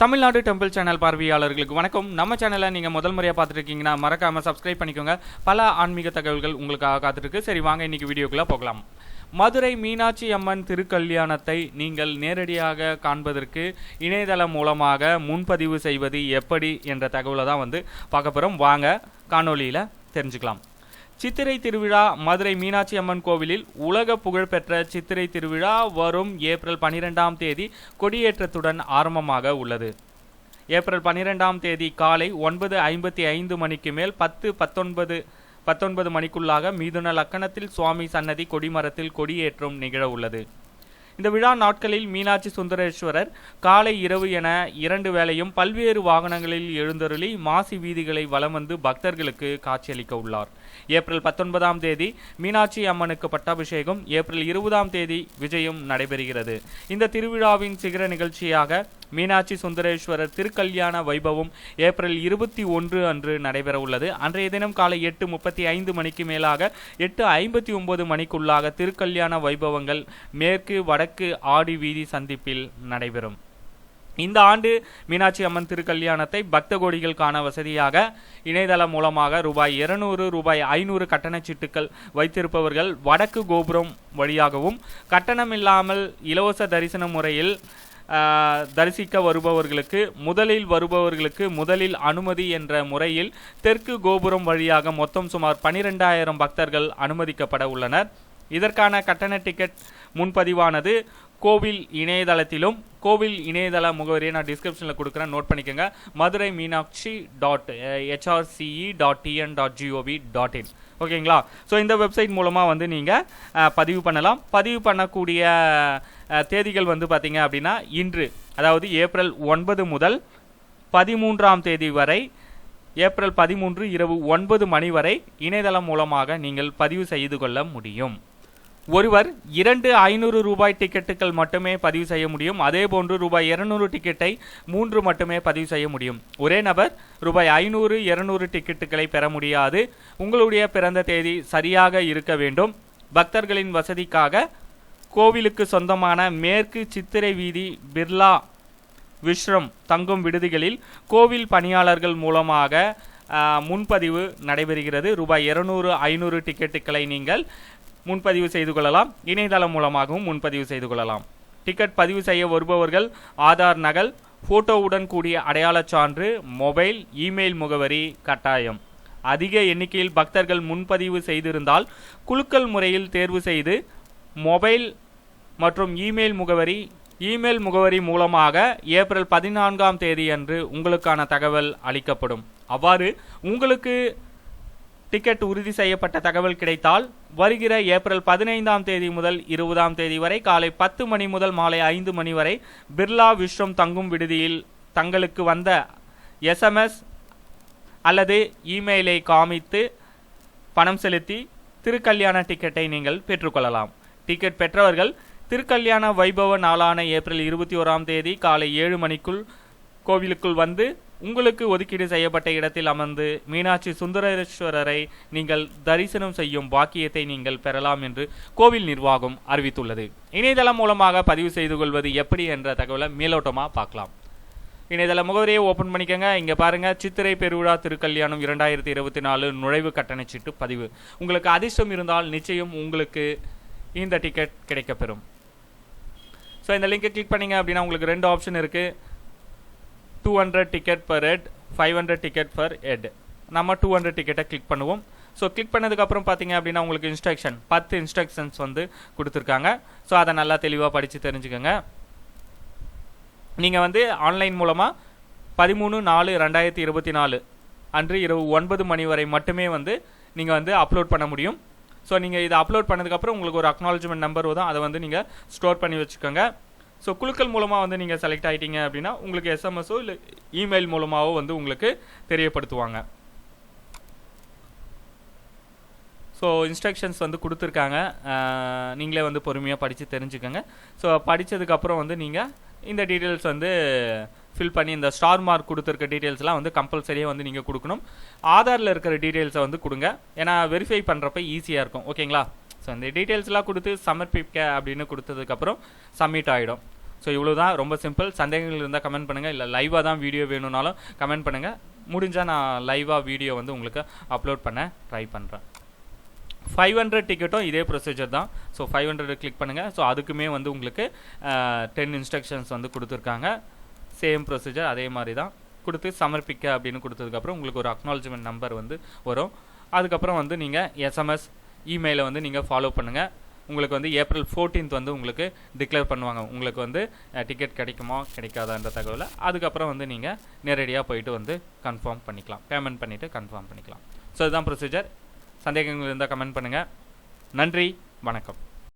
Tamil Nadu temple channel பார்வையாளர்களுக்கு வணக்கம். நம்ம சேனலை நீங்கள் முதல் முறையாக பார்த்துட்டு இருக்கீங்கன்னா மறக்காமல் சப்ஸ்கிரைப் பண்ணிக்கோங்க. பல ஆன்மீக தகவல்கள் உங்களுக்காக காத்துருக்கு. சரி வாங்க இன்னைக்கு வீடியோக்குள்ளே போகலாம். மதுரை மீனாட்சி அம்மன் திருக்கல்யாணத்தை நீங்கள் நேரடியாக காண்பதற்கு இணையதளம் மூலமாக முன்பதிவு செய்வது எப்படி என்ற தகவலை தான் வந்து பார்க்க போகிறோம் வாங்க காணொளியில் தெரிஞ்சுக்கலாம். சித்திரை திருவிழா மதுரை மீனாட்சி அம்மன் கோவிலில் உலக புகழ்பெற்ற சித்திரை திருவிழா வரும் ஏப்ரல் பனிரெண்டாம் தேதி கொடியேற்றத்துடன் ஆரம்பமாக உள்ளது. ஏப்ரல் பனிரெண்டாம் தேதி காலை ஒன்பது ஐம்பத்தி ஐந்து மணிக்கு மேல் பத்து பத்தொன்பது பத்தொன்பது மணிக்குள்ளாக மீதுன லக்கணத்தில் சுவாமி சன்னதி கொடிமரத்தில் கொடியேற்றம் நிகழ உள்ளது. இந்த விழா நாட்களில் மீனாட்சி சுந்தரேஸ்வரர் காலை இரவு என இரண்டு வேளையும் பல்வேறு வாகனங்களில் எழுந்தருளி மாசி வீதிகளை வலம் வந்து பக்தர்களுக்கு காட்சியளிக்க உள்ளார். ஏப்ரல் பத்தொன்பதாம் தேதி மீனாட்சி அம்மனுக்கு பட்டாபிஷேகம் ஏப்ரல் இருபதாம் தேதி விஜயம் நடைபெறுகிறது. இந்த திருவிழாவின் சிகர நிகழ்ச்சியாக மீனாட்சி சுந்தரேஸ்வரர் திருக்கல்யாண வைபவம் ஏப்ரல் இருபத்தி ஒன்று அன்று நடைபெற உள்ளது. அன்றைய தினம் காலை எட்டு முப்பத்தி ஐந்து மணிக்கு மேலாக எட்டு ஐம்பத்தி ஒன்பது மணிக்குள்ளாக திருக்கல்யாண வைபவங்கள் மேற்கு வடக்கு ஆடி வீதி சந்திப்பில் நடைபெறும். இந்த ஆண்டு மீனாட்சி அம்மன் திருக்கல்யாணத்தை பக்த கோடிகள் காண வசதியாக இணையதளம் மூலமாக ரூபாய் இருநூறு ரூபாய் ஐநூறு கட்டணச்சீட்டுக்கள் வைத்திருப்பவர்கள் வடக்கு கோபுரம் வழியாகவும் கட்டணம் இல்லாமல் இலவச தரிசன முறையில் தரிசிக்க வருபவர்களுக்கு முதலில் வருபவர்களுக்கு முதலில் அனுமதி என்ற முறையில் தெற்கு கோபுரம் வழியாக மொத்தம் சுமார் பனிரெண்டாயிரம் பக்தர்கள் அனுமதிக்கப்பட உள்ளனர். இதற்கான கட்டண டிக்கெட் முன்பதிவானது கோவில் இணையதளத்திலும் கோவில் இணையதள முகவரியை நான் டிஸ்கிரிப்ஷனில் கொடுக்குறேன். நோட் பண்ணிக்கோங்க. Madurai Meenakshi dot HRCE dot TN dot GOV dot in ஓகேங்களா ஸோ இந்த வெப்சைட் மூலமாக வந்து நீங்கள் பதிவு பண்ணலாம். பதிவு பண்ணக்கூடிய தேதிகள் வந்து பார்த்திங்க அப்படின்னா இன்று அதாவது ஏப்ரல் ஒன்பது முதல் பதிமூன்றாம் தேதி வரை ஏப்ரல் பதிமூன்று இரவு ஒன்பது மணி வரை இணையதளம் மூலமாக நீங்கள் பதிவு செய்து கொள்ள முடியும். ஒருவர் இரண்டு ஐநூறு ரூபாய் டிக்கெட்டுகள் மட்டுமே பதிவு செய்ய முடியும் அதே போன்று ரூபாய் இருநூறு டிக்கெட்டை மூன்று மட்டுமே பதிவு செய்ய முடியும். ஒரே நபர் ரூபாய் ஐநூறு இருநூறு டிக்கெட்டுகளை பெற முடியாது. உங்களுடைய பிறந்த தேதி சரியாக இருக்க வேண்டும். பக்தர்களின் வசதிக்காக கோவிலுக்கு சொந்தமான மேற்கு சித்திரை வீதி பிர்லா விஸ்ரம் தங்கும் விடுதிகளில் கோவில் பணியாளர்கள் மூலமாக முன்பதிவு நடைபெறுகிறது. ரூபாய் இருநூறு ஐநூறு டிக்கெட்டுகளை நீங்கள் முன்பதிவு செய்து கொள்ளலாம். இணையதளம் மூலமாகவும் முன்பதிவு செய்து கொள்ளலாம். டிக்கெட் பதிவு செய்ய வருபவர்கள் ஆதார் நகல் போட்டோவுடன் கூடிய அடையாளச் சான்று மொபைல் இமெயில் முகவரி கட்டாயம். அதிக எண்ணிக்கையில் பக்தர்கள் முன்பதிவு செய்திருந்தால் குலுக்கல் முறையில் தேர்வு செய்து மொபைல் மற்றும் இமெயில் முகவரி இமெயில் முகவரி மூலமாக ஏப்ரல் பதினான்காம் தேதியன்று உங்களுக்கான தகவல் அளிக்கப்படும். அவ்வாறு உங்களுக்கு டிக்கெட் உறுதி செய்யப்பட்ட தகவல் கிடைத்தால் வருகிற ஏப்ரல் பதினைந்தாம் தேதி முதல் இருபதாம் தேதி வரை காலை பத்து மணி முதல் மாலை ஐந்து மணி வரை பிர்லா விஸ்வம் தங்கும் விடுதியில் தங்களுக்கு வந்த எஸ்எம்எஸ் அல்லது இமெயிலை காமித்து பணம் செலுத்தி திருக்கல்யாண டிக்கெட்டை நீங்கள் பெற்றுக்கொள்ளலாம். டிக்கெட் பெற்றவர்கள் திருக்கல்யாண வைபவ நாளான ஏப்ரல் இருபத்தி ஓராம் தேதி காலை ஏழு மணிக்குள் கோவிலுக்குள் வந்து உங்களுக்கு ஒதுக்கீடு செய்யப்பட்ட இடத்தில் அமர்ந்து மீனாட்சி சுந்தரேஸ்வரரை நீங்கள் தரிசனம் செய்யும் பாக்கியத்தை நீங்கள் பெறலாம் என்று கோவில் நிர்வாகம் அறிவித்துள்ளது. இணையதளம் மூலமாக பதிவு செய்து கொள்வது எப்படி என்ற தகவலை மேலோட்டமாக பார்க்கலாம். இணையதள முகவரியை ஓப்பன் பண்ணிக்கோங்க. இங்கே பாருங்கள் சித்திரை பெருவிழா திருக்கல்யாணம் இரண்டாயிரத்தி இருபத்தி நாலு நுழைவு கட்டணச்சீட்டு பதிவு. உங்களுக்கு அதிர்ஷ்டம் இருந்தால் நிச்சயம் உங்களுக்கு இந்த டிக்கெட் கிடைக்கப்பெறும். ஸோ இந்த லிங்கை கிளிக் பண்ணிங்க அப்படின்னா உங்களுக்கு ரெண்டு ஆப்ஷன் இருக்குது two hundred ticket per head five hundred ticket per head நம்ம டூ ஹண்ட்ரட் டிக்கெட்டை கிளிக் பண்ணுவோம். ஸோ கிளிக் பண்ணதுக்கப்புறம் பார்த்தீங்க அப்படின்னா உங்களுக்கு இன்ஸ்ட்ரக்ஷன் பத்து இன்ஸ்ட்ரக்ஷன்ஸ் வந்து கொடுத்துருக்காங்க. ஸோ அதை நல்லா தெளிவாக படித்து தெரிஞ்சுக்கோங்க. நீங்கள் வந்து ஆன்லைன் மூலமாக பதிமூணு நாலு ரெண்டாயிரத்தி இருபத்தி நாலு அன்று இரவு ஒன்பது மணி வரை மட்டுமே வந்து நீங்கள் வந்து அப்லோட் பண்ண முடியும். ஸோ நீங்கள் இதை அப்லோட் பண்ணதுக்கப்புறம் உங்களுக்கு ஒரு அக்னாலஜ்மெண்ட் நம்பர் வரும். அதை வந்து நீங்கள் ஸ்டோர் பண்ணி வச்சுக்கோங்க. ஸோ குழுக்கள் மூலமாக வந்து நீங்கள் செலக்ட் ஆகிட்டீங்க அப்படின்னா உங்களுக்கு எஸ்எம்எஸோ இல்லை இமெயில் மூலமாகவோ வந்து உங்களுக்கு தெரியப்படுத்துவாங்க. ஸோ இன்ஸ்ட்ரக்ஷன்ஸ் வந்து கொடுத்துருக்காங்க. நீங்களே வந்து பொறுமையாக படித்து தெரிஞ்சுக்கோங்க. ஸோ படித்ததுக்கப்புறம் வந்து நீங்கள் இந்த டீட்டெயில்ஸ் வந்து ஃபில் பண்ணி இந்த ஸ்டார் மார்க் கொடுத்துருக்க டீட்டெயில்ஸ்லாம் வந்து கம்பல்சரியாக வந்து நீங்கள் கொடுக்கணும். ஆதாரில் இருக்கிற டீட்டெயில்ஸை வந்து கொடுங்க. ஏன்னா வெரிஃபை பண்ணுறப்ப ஈஸியாக இருக்கும். ஓகேங்களா ஸோ இந்த டீட்டெயில்ஸ்லாம் கொடுத்து சமர்ப்பிக்க அப்படின்னு கொடுத்ததுக்கப்புறம் சப்மிட் ஆகிடும் ஸோ இவ்வளோ தான் ரொம்ப சிம்பிள் சந்தேகங்கள் இருந்தால் கமெண்ட் பண்ணுங்கள் இல்லை லைவாக தான் வீடியோ வேணும்னாலும் கமெண்ட் பண்ணுங்கள் முடிஞ்சால் நான் லைவாக வீடியோ வந்து உங்களுக்கு அப்லோட் பண்ண ட்ரை பண்ணுறேன் ஃபைவ் ஹண்ட்ரட் டிக்கெட்டும் இதே ப்ரொசீஜர் தான். ஸோ ஃபைவ் ஹண்ட்ரட் கிளிக் பண்ணுங்கள் ஸோ அதுக்குமே வந்து உங்களுக்கு டென் இன்ஸ்ட்ரக்ஷன்ஸ் வந்து கொடுத்துருக்காங்க. சேம் ப்ரொசீஜர் அதே மாதிரி தான் கொடுத்து சமர்ப்பிக்க அப்படின்னு கொடுத்ததுக்கப்புறம் உங்களுக்கு ஒரு அக்னாலஜ்மெண்ட் நம்பர் வந்து வரும். அதுக்கப்புறம் வந்து நீங்கள் எஸ்எம்எஸ் இமெயிலை வந்து நீங்கள் ஃபாலோ பண்ணுங்கள் உங்களுக்கு வந்து ஏப்ரல் ஃபோர்டீன்த் வந்து உங்களுக்கு டிக்ளேர் பண்ணுவாங்க. உங்களுக்கு வந்து டிக்கெட் கிடைக்குமா கிடைக்காதான்ற தகவலை. அதுக்கப்புறம் வந்து நீங்கள் நேரடியாக போயிட்டு வந்து கன்ஃபார்ம் பண்ணிக்கலாம். பேமெண்ட் பண்ணிவிட்டு கன்ஃபார்ம் பண்ணிக்கலாம். ஸோ இதுதான் ப்ரொசீஜர் சந்தேகங்கள் இருந்தால் கமெண்ட் பண்ணுங்கள் நன்றி. வணக்கம்.